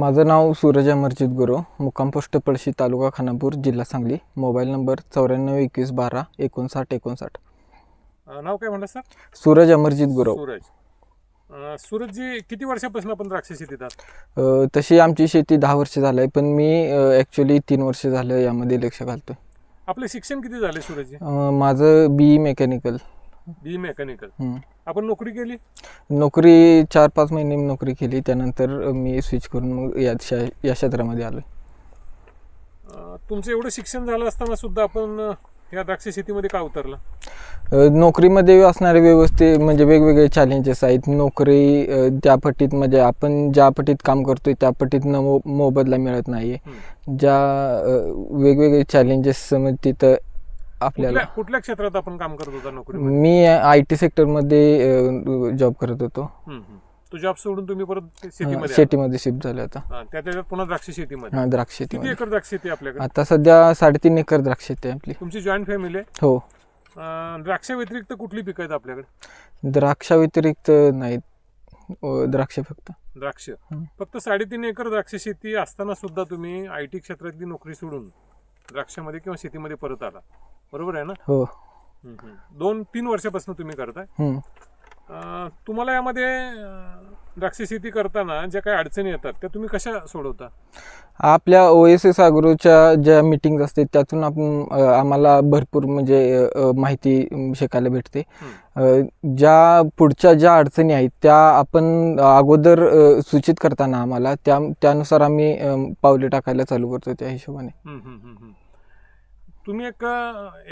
माझं नाव सूरज अमरजित गुरु मुक्काम पोस्ट पळशी तालुका खानापूर जिल्हा सांगली. मोबाईल नंबर चौऱ्याण्णव एकवीस बारा एकोणसाठ एकोणसाठ. नाव काय म्हणलं सर? सूरज अमरजित गुरु. सूरज. अं, सूरजजी किती वर्षापासून आपण द्राक्ष शेतीत आहात? अ, तशी आमची शेती दहा वर्ष झालं आहे पण मी ॲक्च्युली तीन वर्ष झालं यामध्ये लक्ष घालतोय. आपले शिक्षण किती झाले सूरजजी? माझं बी मेकॅनिकल बी मेकॅनिकल. आपण नोकरी केली? नोकरी चार पाच महिने मी नोकरी केली. त्यानंतर मी स्विच करून मग या शा- या क्षेत्रामध्ये आलो तुमचं एवढं शिक्षण झालं असताना सुद्धा आपण अं, या द्राक्ष शेतीमध्ये का उतरला? अ, नोकरीमध्ये असणारे व्यवस्थित म्हणजे वेगवेगळे चॅलेंजेस आहेत. नोकरी अ, त्या पटीत म्हणजे आपण ज्या पटीत काम करतोय त्या पटीत न मो मोबदला मिळत नाही हं. ज्या अ, वेगवेगळे चॅलेंजेस तिथं आपल्याला. कुठल्या कुठल्या क्षेत्रात आपण काम करत होता नोकरी मी आय टी सेक्टरमध्ये जॉब करत होतो. तो जॉब सोडून तुम्ही परत अ, शेतीमध्ये. शेतीमध्ये शिफ्ट झाले आता. हां, त्या त्याच्यात पुन्हा द्राक्ष शेतीमध्ये. हा द्राक्ष किती शेतीमध्ये एकर द्राक्ष शेती आहे आपल्याकडे? आता सध्या साडेतीन एकर द्राक्ष शेती आहे आपली. तुमची जॉईंट फॅमिली आहे? हो. अं, द्राक्ष व्यतिरिक्त कुठली पिकं आहेत आपल्याकडे? द्राक्षा व्यतिरिक्त नाहीत. अ, द्राक्ष फक्त. द्राक्ष. हं. फक्त साडेतीन एकर द्राक्ष शेती असताना सुद्धा तुम्ही आय टी क्षेत्रातली नोकरी सोडून द्राक्षामध्ये किंवा शेतीमध्ये परत आला. बरोबर आहे ना? हो. दोन तीन वर्षापासून तुम्ही करताय. हम्म. अं, तुम्हाला यामध्ये अं, द्राक्ष शेती करताना ज्या काही अडचणी येतात त्या तुम्ही कशा सोडवता? आपल्या ओ एस एस अग्रोच्या ज्या मिटिंग असते त्यातून आपण अ, आम्हाला भरपूर म्हणजे अ, माहिती अम, शिकायला भेटते. अ, ज्या पुढच्या ज्या अडचणी आहेत त्या आपण अगोदर अ, सूचित करताना आम्हाला त्या त्यानुसार आम्ही पावले टाकायला चालू करतो त्या हिशोबाने. हम्म, हम्म, हम्म, हम्म. तुम्ही एक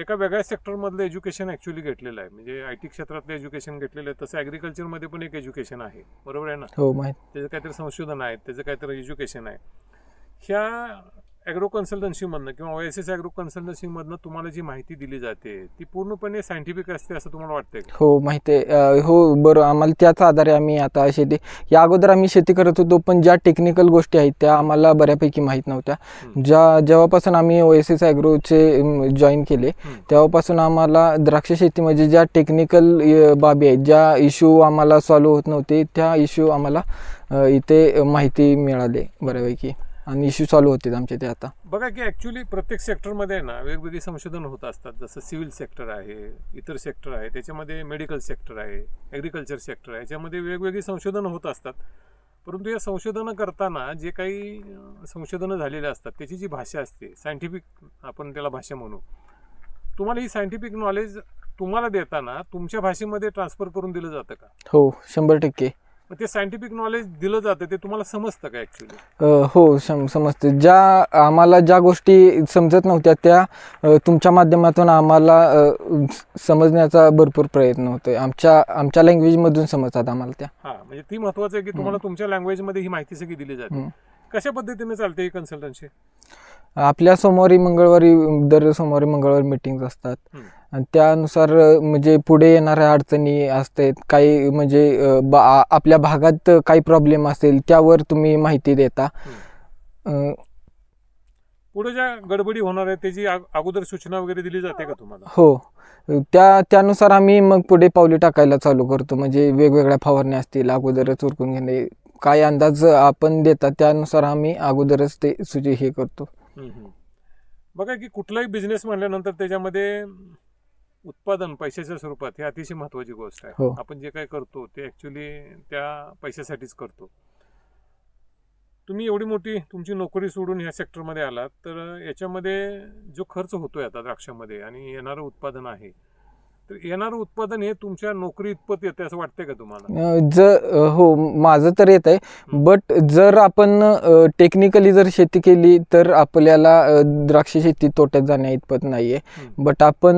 एका वेगळ्या सेक्टरमधलं एज्युकेशन ॲक्च्युली घेतलेलं आहे. म्हणजे आय टी क्षेत्रातलं एज्युकेशन घेतलेलं आहे. तसं ॲग्रिकल्चरमध्ये पण एक एज्युकेशन आहे. बरोबर आहे ना? हो माहीत. त्याचं काहीतरी संशोधन आहे. त्याचं काहीतरी एज्युकेशन आहे. ह्या ॲग्रो कन्सल्टन्सीमधनं किंवा ओ एस एस ॲग्रो कन्सल्टन्सीमधनं तुम्हाला जी माहिती दिली जाते ती पूर्णपणे सायंटिफिक असते असं तुम्हाला वाटतंय का हो माहिती आहे हो बरं आम्हाला त्याच आधारे आम्ही आता शेती या अगोदर आम्ही शेती करत होतो पण ज्या टेक्निकल गोष्टी आहेत त्या आम्हाला बऱ्यापैकी माहीत नव्हत्या. ज्या जेव्हापासून आम्ही ओ एस एस ॲग्रोचे जॉईन केले. तेव्हापासून आम्हाला द्राक्ष शेतीमध्ये ज्या टेक्निकल बाबी आहेत ज्या इश्यू आम्हाला सॉल्व्ह होत नव्हते त्या इश्यू आम्हाला इथे माहिती मिळाली बऱ्यापैकी आणि इश्यू सॉल्व्ह होते आमचे ते आता. बघा की ॲक्च्युली प्रत्येक सेक्टरमध्ये ना वेगवेगळी संशोधन होत असतात. जसं सिव्हिल सेक्टर आहे इतर सेक्टर आहे त्याच्यामध्ये मेडिकल सेक्टर आहे ॲग्रिकल्चर सेक्टर आहे याच्यामध्ये वेगवेगळी संशोधनं होत असतात. परंतु या संशोधनं करताना जे काही संशोधनं झालेली असतात त्याची जी भाषा असते सायंटिफिक आपण त्याला भाषा म्हणू. तुम्हाला ही सायंटिफिक नॉलेज तुम्हाला देताना तुमच्या भाषेमध्ये ट्रान्सफर करून दिलं जातं का? हो शंभर टक्के. मग ते सायंटिफिक नॉलेज दिलं जातं ते तुम्हाला समजतं का ॲक्च्युली हो सम समजते. ज्या आम्हाला ज्या गोष्टी समजत नव्हत्या त्या तुमच्या माध्यमातून आम्हाला समजण्याचा भरपूर प्रयत्न होतोय. आमच्या आमच्या लँग्वेजमधून समजतात आम्हाला त्या. हा म्हणजे ती महत्वाचं आहे की तुम्हाला तुमच्या लँग्वेजमध्ये ही माहिती सगळी दिली जाते. कशा पद्धतीने चालते ही कन्सल्टन्सी आपल्या सोमवारी मंगळवारी दर सोमवारी मंगळवारी मिटिंग्स असतात. आणि त्यानुसार म्हणजे पुढे येणाऱ्या अडचणी असतात काही म्हणजे बा आपल्या भागात काही प्रॉब्लेम असेल त्यावर तुम्ही माहिती देता. अ, पुढे ज्या गडबडी होणार आहे त्याची अग- अगोदर सूचना वगैरे दिली जाते का तुम्हाला? हो. त्या त्यानुसार आम्ही मग पुढे पावले टाकायला चालू करतो. म्हणजे वेगवेगळ्या फवारण्या असतील अगोदरच उरकून घेणे काय अंदाज आपण देतात त्यानुसार आम्ही अगोदरच ते सुची हे करतो. हम्म, हम्म. बघा की कुठलाही बिझनेस म्हणल्यानंतर त्याच्यामध्ये उत्पादन पैशाच्या स्वरूपात हे अतिशय महत्वाची गोष्ट आहे हो. आपण जे काही करतो ते ऍक्च्युली त्या पैशासाठीच करतो तुम्ही एवढी मोठी तुमची नोकरी सोडून ह्या सेक्टरमध्ये आलात तर याच्यामध्ये जो खर्च होतोय आता द्राक्षामध्ये आणि येणारं उत्पादन आहे तर येणारं उत्पादन हे तुमच्या नोकरी इतपत येते असं वाटतंय का तुम्हाला अ, ज अ, हो माझं तर येत आहे. बट जर आपण टेक्निकली जर शेती केली तर आपल्याला अ, द्राक्ष शेती तोट्यात जाण्या इतपत नाही आहे हं. बट आपण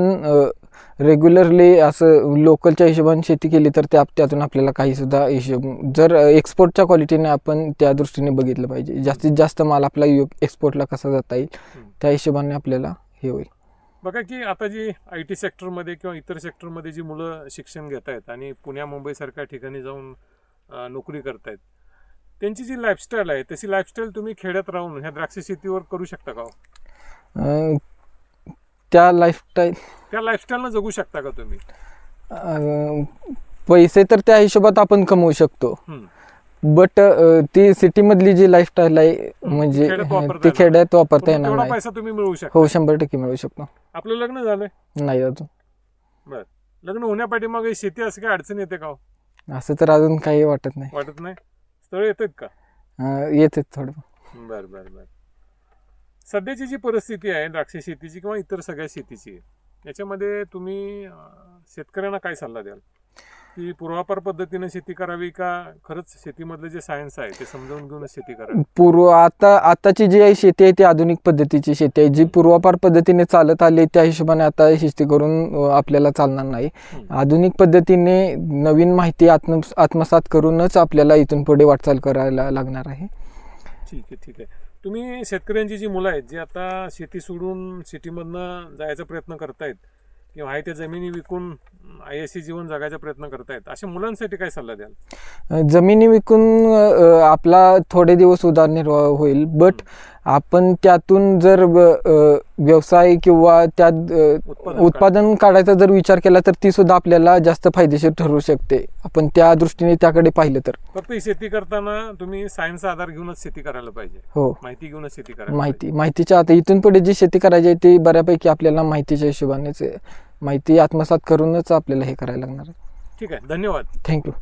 रेग्युलरली असं लोकलच्या हिशोबाने शेती केली तर त्या त्यातून आपल्याला काही सुद्धा हिशोब जर एक्सपोर्टच्या क्वालिटीने आपण त्या दृष्टीने बघितलं पाहिजे जास्तीत जास्त माल आपला एक्सपोर्टला कसा जाता येईल. त्या हिशोबाने आपल्याला हे होईल बघा की आता जी आय टी सेक्टरमध्ये किंवा इतर सेक्टरमध्ये जी मुलं शिक्षण घेत आहेत आणि पुण्या मुंबईसारख्या ठिकाणी जाऊन नोकरी करतायत त्यांची जी लाईफस्टाईल आहे तशी लाईफस्टाईल तुम्ही खेड्यात राहून ह्या द्राक्ष शेतीवर करू शकता का हो? त्या लाईफस्टाईल त्या लाईफस्टाईलनं जगू शकता का तुम्ही? अ, पैसे तर त्या हिशोबात आपण कमवू शकतो. हम्म. बट ती सिटी मधली जी लाईफस्टाईल आहे म्हणजे खेड्यात वापरता ती येणार. खेड्यात वापरता येणार तेवढा नाही. पैसा तुम्ही मिळवू शकता. हो शंभर टक्के मिळू शकतो. आपलं लग्न झालंय? नाही अजून. बर. लग्न होण्यापाठीमागे शेती असं काय अडचण येते का हो? असं तर अजून काही वाटत नाही. वाटत नाही? स्थळ येतात का? अं, येते थोडं. बर बर बर. सध्याची जी परिस्थिती आहे द्राक्ष शेतीची किंवा इतर सगळ्या शेतीची याच्यामध्ये तुम्ही शेतकऱ्यांना काय सल्ला द्याल? की पूर्वापार पद्धतीने शेती करावी का खरंच शेतीमधलं जे सायन्स आहे ते समजावून घेऊनच शेती करावी? पूर्व आता आताची जी आहे शेती आहे ती आधुनिक पद्धतीची शेती आहे. जी पूर्वापार पद्धतीने चालत आली त्या हिशोबाने आता शेती करून आपल्याला चालणार नाही. आधुनिक पद्धतीने नवीन माहिती आत्म आत्मसात करूनच आपल्याला इथून पुढे वाटचाल करायला लागणार आहे. ठीक आहे ठीक आहे. तुम्ही शेतकऱ्यांची जी मुलं आहेत जी आता शेती सोडून सिटीमधनं जायचा प्रयत्न करतायत किंवा आहे त्या जमिनी विकून आय एस सी जीवन जगायचा प्रयत्न करतायत. अशा मुलांसाठी काय सल्ला द्याल? जमिनी विकून आपला थोडे दिवस उदरनिर्वाह होईल बट आपण त्यातून जर व्यवसाय किंवा त्यात उत्पादन काढायचा. जर विचार केला तर ती सुद्धा आपल्याला जास्त फायदेशीर ठरू शकते. आपण त्या दृष्टीने त्याकडे पाहिलं तर. फक्त शेती करताना तुम्ही सायन्सचा आधार घेऊनच शेती करायला पाहिजे. हो. माहिती घेऊनच शेती करायला माहिती माहितीच्या आता इथून पुढे जी शेती करायची आहे ती बऱ्यापैकी आपल्याला माहितीच्या हिशोबानेच. माहिती आत्मसात करूनच आपल्याला हे करायला लागणार आहे. ठीक आहे धन्यवाद थँक्यू